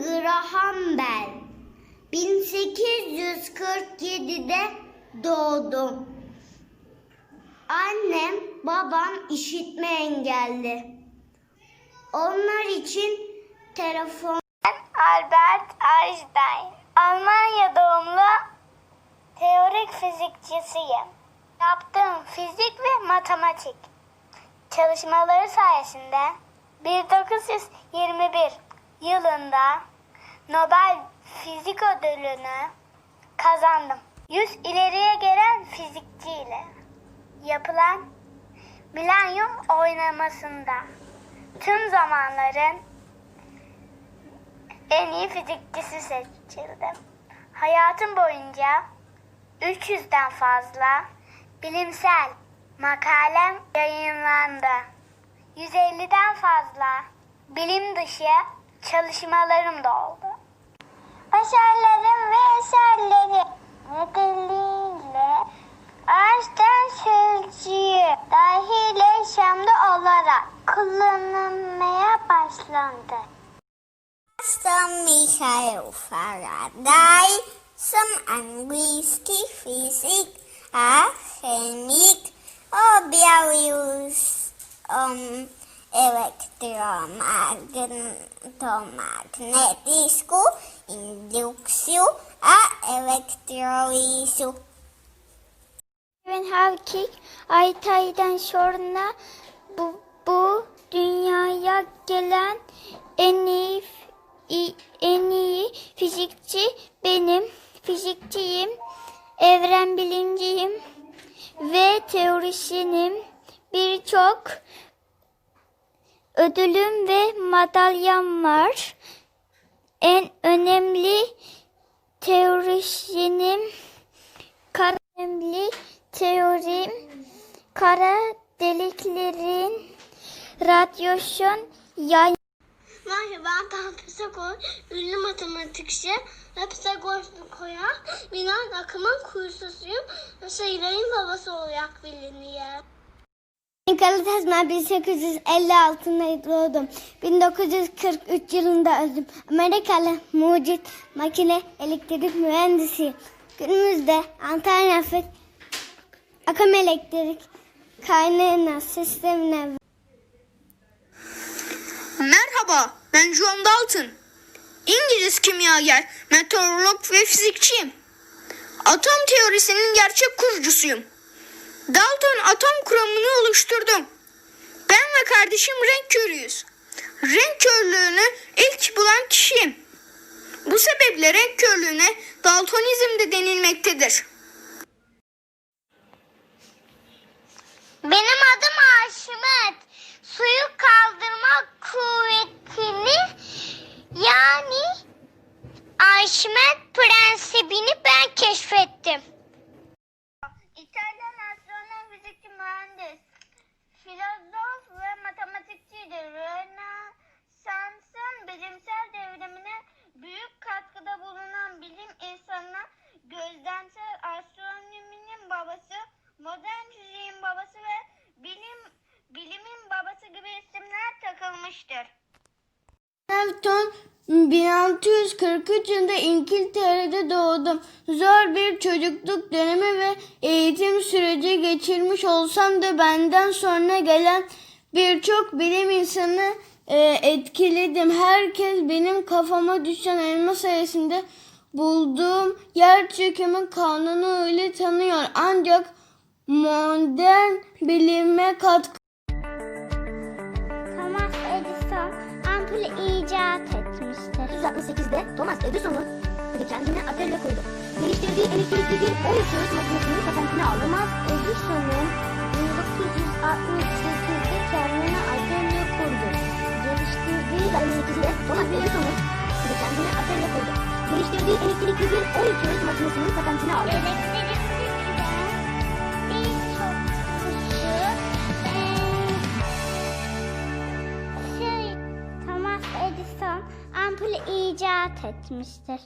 Graham Bell. 1847'de doğdum. Annem, babam işitme engelli. Onlar için telefon Albert Einstein. Almanya doğumlu teorik fizikçisiyim. Yaptığım fizik ve matematik çalışmaları sayesinde 1921 yılında Nobel Fizik Ödülünü kazandım. 100 ileriye gelen fizikçiyle yapılan milenyum oynamasında tüm zamanların en iyi fizikçisi seçildim. Hayatım boyunca 300'den fazla bilimsel makalem yayınlandı. 150'den fazla bilim dışı çalışmalarım da oldu. Başarılarım ve eserleri nedeniyle Einstein sözcüğü dahil yaşamda olarak kullanılmaya başlandı. Som Michael Faraday, som angielski fizik a chemik objawił um, elektromagnetyzmu, indukcję a elektrolizu. Stephen Hawking Aytay'dan sonra bu, bu dünyaya gelen en iyi en iyi fizikçi benim. Fizikçiyim, evren bilimciyim ve teorisyenim. Birçok ödülüm ve madalyam var. En önemli teorisyenim kara önemli teorim kara deliklerin radyasyon yay Merhaba ben Pisagor, ünlü matematikçi ve Pisagor koyan Yunan akımın kursuzuyum sayıların babası olarak biliniyor. Nikola Tesla 1856'da doğdum. 1943 yılında öldüm. Amerikalı mucit makine elektrik mühendisi. Günümüzde alternatif akım elektrik kaynağına sistemine Merhaba, ben John Dalton. İngiliz kimyager, meteorolog ve fizikçiyim. Atom teorisinin gerçek kurucusuyum. Dalton atom kuramını oluşturdu. Ben ve kardeşim renk körüyüz. Renk körlüğünü ilk bulan kişiyim. Bu sebeple renk körlüğüne daltonizm de denilmektedir. Benim adım Arşimet. Suyu kaldırma kuvvetini yani Arşimet prensibini ben keşfettim. Takılmıştır. Hamilton 1643 yılında İngiltere'de doğdum. Zor bir çocukluk dönemi ve eğitim süreci geçirmiş olsam da benden sonra gelen birçok bilim insanı e, etkiledim. Herkes benim kafama düşen elma sayesinde bulduğum yer çekimi kanunu ile tanıyor. Ancak modern bilime katkı 1968'de Thomas Edison'un kendine atölye kurdu. Geliştirdiği elektrikli bir 13 yıl makinesinin patentini aldı. Thomas Edison'un 1968'de kendine atölye kurdu. Geliştirdiği 1968'de Thomas Edison'un kendine atölye kurdu. Geliştirdiği elektrikli bir 13 yıl makinesinin patentini aldı. İcat etmiştir.